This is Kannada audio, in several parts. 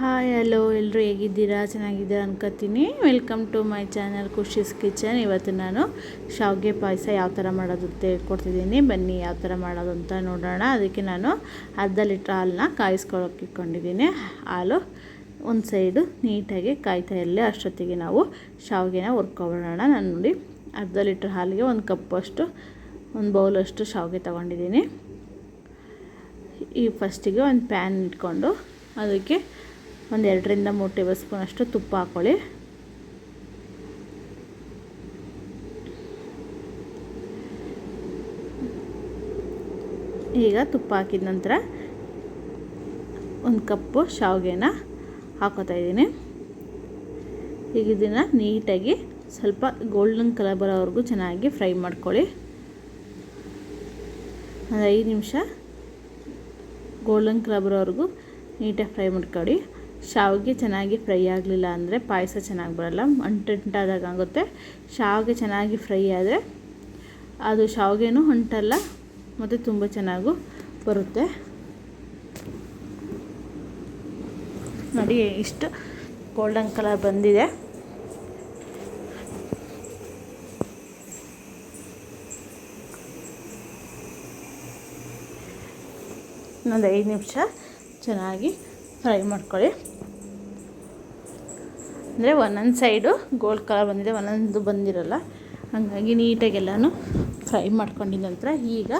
ಹಾಯ್ ಹಲೋ ಎಲ್ಲರೂ ಹೇಗಿದ್ದೀರಾ? ಚೆನ್ನಾಗಿದ್ದೀರಾ ಅನ್ಕೋತೀನಿ. Welcome to my channel Khushi's kitchen ಇವತ್ತು ನಾನು ಶಾವಿಗೆ ಪಾಯಸ ಯಾವ ಥರ ಮಾಡೋದು ಅಂತ ಹೇಳ್ಕೊಡ್ತಿದ್ದೀನಿ. ಬನ್ನಿ ಯಾವ ಥರ ಮಾಡೋದು ಅಂತ ನೋಡೋಣ. ಅದಕ್ಕೆ ನಾನು ಅರ್ಧ ಲೀಟ್ರ್ ಹಾಲನ್ನ ಕಾಯಿಸ್ಕೊಳ್ಳೋಕೆ ಇಟ್ಕೊಂಡಿದ್ದೀನಿ. ಹಾಲು ಒಂದು ಸೈಡು ನೀಟಾಗಿ ಕಾಯ್ತಾ ಇರಲಿ. ಅಷ್ಟೊತ್ತಿಗೆ ನಾವು ಶಾವಿಗೆನ ಹುರ್ಕೊಬಿಡೋಣ ನಾನು ನೋಡಿ ಅರ್ಧ ಲೀಟ್ರ್ ಹಾಲಿಗೆ ಒಂದು ಕಪ್ಪಷ್ಟು ಒಂದು ಬೌಲಷ್ಟು ಶಾವಿಗೆ ತೊಗೊಂಡಿದ್ದೀನಿ. ಈ ಫಸ್ಟಿಗೆ ಒಂದು ಪ್ಯಾನ್ ಇಟ್ಕೊಂಡು ಅದಕ್ಕೆ ಒಂದು ಎರಡರಿಂದ ಮೂರು ಟೇಬಲ್ ಸ್ಪೂನ್ ಅಷ್ಟು ತುಪ್ಪ ಹಾಕ್ಕೊಳ್ಳಿ. ಈಗ ತುಪ್ಪ ಹಾಕಿದ ನಂತರ ಒಂದು ಕಪ್ಪು ಶಾವಿಗೆನ ಹಾಕೋತಾ ಇದ್ದೀನಿ. ಈಗ ಇದನ್ನು ನೀಟಾಗಿ ಸ್ವಲ್ಪ ಗೋಲ್ಡನ್ ಕಲರ್ ಬರೋವರೆಗೂ ಚೆನ್ನಾಗಿ ಫ್ರೈ ಮಾಡ್ಕೊಳ್ಳಿ. ಒಂದು ಐದು ನಿಮಿಷ ಗೋಲ್ಡನ್ ಕಲರ್ ಬರೋವರೆಗೂ ನೀಟಾಗಿ ಫ್ರೈ ಮಾಡ್ಕೊಳ್ಳಿ. ಶಾವಿಗೆ ಚೆನ್ನಾಗಿ ಫ್ರೈ ಆಗಲಿಲ್ಲ ಅಂದರೆ ಪಾಯಸ ಚೆನ್ನಾಗಿ ಬರಲ್ಲ ಅಂಟಂಟಾದಾಗ ಆಗುತ್ತೆ. ಶಾವಿಗೆ ಚೆನ್ನಾಗಿ ಫ್ರೈ ಆದರೆ ಅದು ಶಾವಿಗೆನೂ ಅಂಟಲ್ಲ ಮತ್ತು ತುಂಬ ಚೆನ್ನಾಗೂ ಬರುತ್ತೆ. ನೋಡಿ, ಇಷ್ಟು ಗೋಲ್ಡನ್ ಕಲರ್ ಬಂದಿದೆ. ಇನ್ನೊಂದು ಐದು ನಿಮಿಷ ಚೆನ್ನಾಗಿ ಫ್ರೈ ಮಾಡ್ಕೊಳ್ಳಿ. ಅಂದರೆ ಒಂದೊಂದು ಸೈಡು ಗೋಲ್ಡ್ ಕಲರ್ ಬಂದಿದೆ, ಒಂದೊಂದು ಬಂದಿರಲ್ಲ. ಹಾಗಾಗಿ ನೀಟಾಗಿ ಎಲ್ಲನೂ ಫ್ರೈ ಮಾಡ್ಕೊಂಡಿದ್ದ ನಂತರ ಈಗ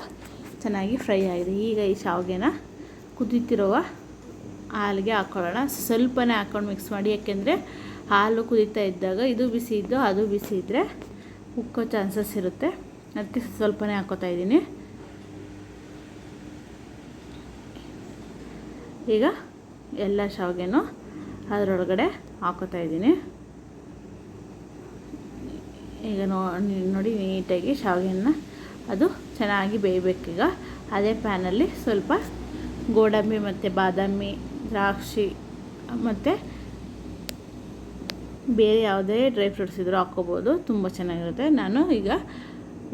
ಚೆನ್ನಾಗಿ ಫ್ರೈ ಆಗಿದೆ. ಈಗ ಈ ಶಾವಿಗೆನ ಕುದೀತಿರುವ ಹಾಲಿಗೆ ಹಾಕ್ಕೊಳ್ಳೋಣ ಸ್ವಲ್ಪನೇ ಹಾಕ್ಕೊಂಡು ಮಿಕ್ಸ್ ಮಾಡಿ, ಯಾಕೆಂದರೆ ಹಾಲು ಕುದೀತಾ ಇದ್ದಾಗ ಇದು ಬಿಸಿ ಇದ್ದು ಅದು ಬಿಸಿ ಇದ್ದರೆ ಉಕ್ಕೋ ಚಾನ್ಸಸ್ ಇರುತ್ತೆ. ಅದಕ್ಕೆ ಸ್ವಲ್ಪನೇ ಹಾಕೋತಾ ಇದ್ದೀನಿ. ಈಗ ಎಲ್ಲ ಶಾವಿಗೆನೂ ಅದರೊಳಗಡೆ ಹಾಕೋತಾ ಇದ್ದೀನಿ. ಈಗ ನೋಡಿ ನೀಟಾಗಿ ಶಾವಿಗೆನ ಅದು ಚೆನ್ನಾಗಿ ಬೇಯಬೇಕೀಗ ಅದೇ ಪ್ಯಾನಲ್ಲಿ ಸ್ವಲ್ಪ ಗೋಡಂಬಿ ಮತ್ತು ಬಾದಾಮಿ, ದ್ರಾಕ್ಷಿ ಮತ್ತು ಬೇರೆ ಯಾವುದೇ ಡ್ರೈ ಫ್ರೂಟ್ಸ್ ಇದ್ದರೂ ಹಾಕ್ಕೋಬೋದು. ತುಂಬ ಚೆನ್ನಾಗಿರುತ್ತೆ. ನಾನು ಈಗ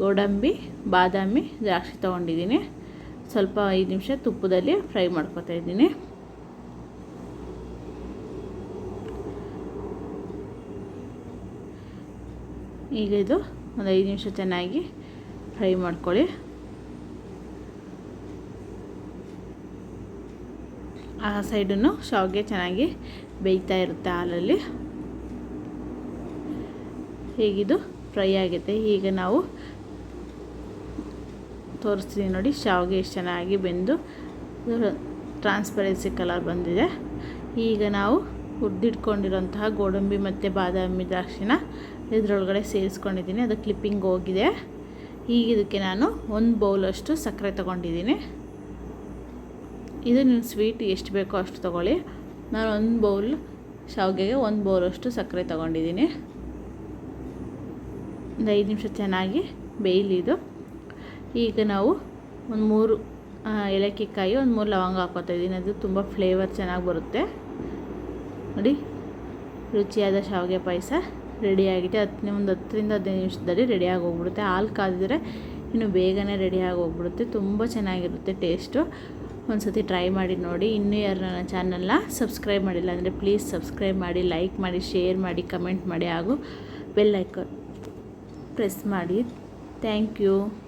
ಗೋಡಂಬಿ, ಬಾದಾಮಿ, ದ್ರಾಕ್ಷಿ ತೊಗೊಂಡಿದ್ದೀನಿ. ಸ್ವಲ್ಪ ಐದು ನಿಮಿಷ ತುಪ್ಪದಲ್ಲಿ ಫ್ರೈ ಮಾಡ್ಕೊತಾ ಇದ್ದೀನಿ. ಈಗ ಇದು ಒಂದು ಐದು ನಿಮಿಷ ಚೆನ್ನಾಗಿ ಫ್ರೈ ಮಾಡ್ಕೊಳ್ಳಿ. ಆ ಸೈಡನ್ನು ಶಾವಿಗೆ ಚೆನ್ನಾಗಿ ಬೇಯ್ತಾ ಇರುತ್ತೆ ಹಾಲಲ್ಲಿ. ಹೀಗಿದು? ಫ್ರೈ ಆಗುತ್ತೆ. ಈಗ ನಾವು ತೋರಿಸ್ತೀವಿ ನೋಡಿ ಶಾವಿಗೆ ಎಷ್ಟು ಚೆನ್ನಾಗಿ ಬೆಂದು ಟ್ರಾನ್ಸ್ಪರೆನ್ಸಿ ಕಲರ್ ಬಂದಿದೆ. ಈಗ ನಾವು ಹುರಿದಿಟ್ಕೊಂಡಿರೋಂತಹ ಗೋಡಂಬಿ ಮತ್ತು ಬಾದಾಮಿ ದ್ರಾಕ್ಷಿನ ಇದರೊಳಗಡೆ ಸೇರಿಸ್ಕೊಂಡಿದ್ದೀನಿ. ಅದು ಕ್ಲಿಪ್ಪಿಂಗ್ ಹೋಗಿದೆ. ಈಗ ಇದಕ್ಕೆ ನಾನು ಒಂದು ಬೌಲಷ್ಟು ಸಕ್ಕರೆ ತೊಗೊಂಡಿದ್ದೀನಿ. ಇದು ನೀವು ಸ್ವೀಟ್ ಎಷ್ಟು ಬೇಕೋ ಅಷ್ಟು ತೊಗೊಳ್ಳಿ. ನಾನು ಒಂದು ಬೌಲ್ ಶಾವಿಗೆಗೆ ಒಂದು ಬೌಲಷ್ಟು ಸಕ್ಕರೆ ತೊಗೊಂಡಿದ್ದೀನಿ. ಒಂದು ಐದು ನಿಮಿಷ ಚೆನ್ನಾಗಿ ಬೇಯಲಿ ಇದು ಈಗ ನಾವು ಒಂದು ಮೂರು ಏಲಕ್ಕಿಕಾಯಿ, ಒಂದು ಮೂರು ಲವಂಗ ಹಾಕೋತಾ ಇದ್ದೀನಿ. ಅದು ತುಂಬ ಫ್ಲೇವರ್ ಚೆನ್ನಾಗಿ ಬರುತ್ತೆ. ನೋಡಿ, ರುಚಿಯಾದ ಶಾವಿಗೆ ಪಾಯಸ. ರೆಡಿಯಾಗಿದೆ ಹತ್ತು ಒಂದು ಹತ್ತರಿಂದ ಹದಿನೈದು ನಿಮಿಷದಲ್ಲಿ ರೆಡಿಯಾಗಿ ಹೋಗ್ಬಿಡುತ್ತೆ ಹಾಲು ಕಾದಿದ್ರೆ ಇನ್ನು ಬೇಗನೆ ರೆಡಿಯಾಗಿ ಹೋಗ್ಬಿಡುತ್ತೆ ತುಂಬ ಚೆನ್ನಾಗಿರುತ್ತೆ ಟೇಸ್ಟು ಒಂದು ಸತಿ ಟ್ರೈ ಮಾಡಿ ನೋಡಿ. ಇನ್ನೂ ಯಾರು ನನ್ನ ಚಾನಲ್ನ ಸಬ್ಸ್ಕ್ರೈಬ್ ಮಾಡಿಲ್ಲ ಅಂದರೆ ಪ್ಲೀಸ್ ಸಬ್ಸ್ಕ್ರೈಬ್ ಮಾಡಿ ಲೈಕ್ ಮಾಡಿ ಶೇರ್ ಮಾಡಿ ಕಮೆಂಟ್ ಮಾಡಿ. ಹಾಗೂ ಬೆಲ್ ಐಕಾನ್ ಪ್ರೆಸ್ ಮಾಡಿ. Thank you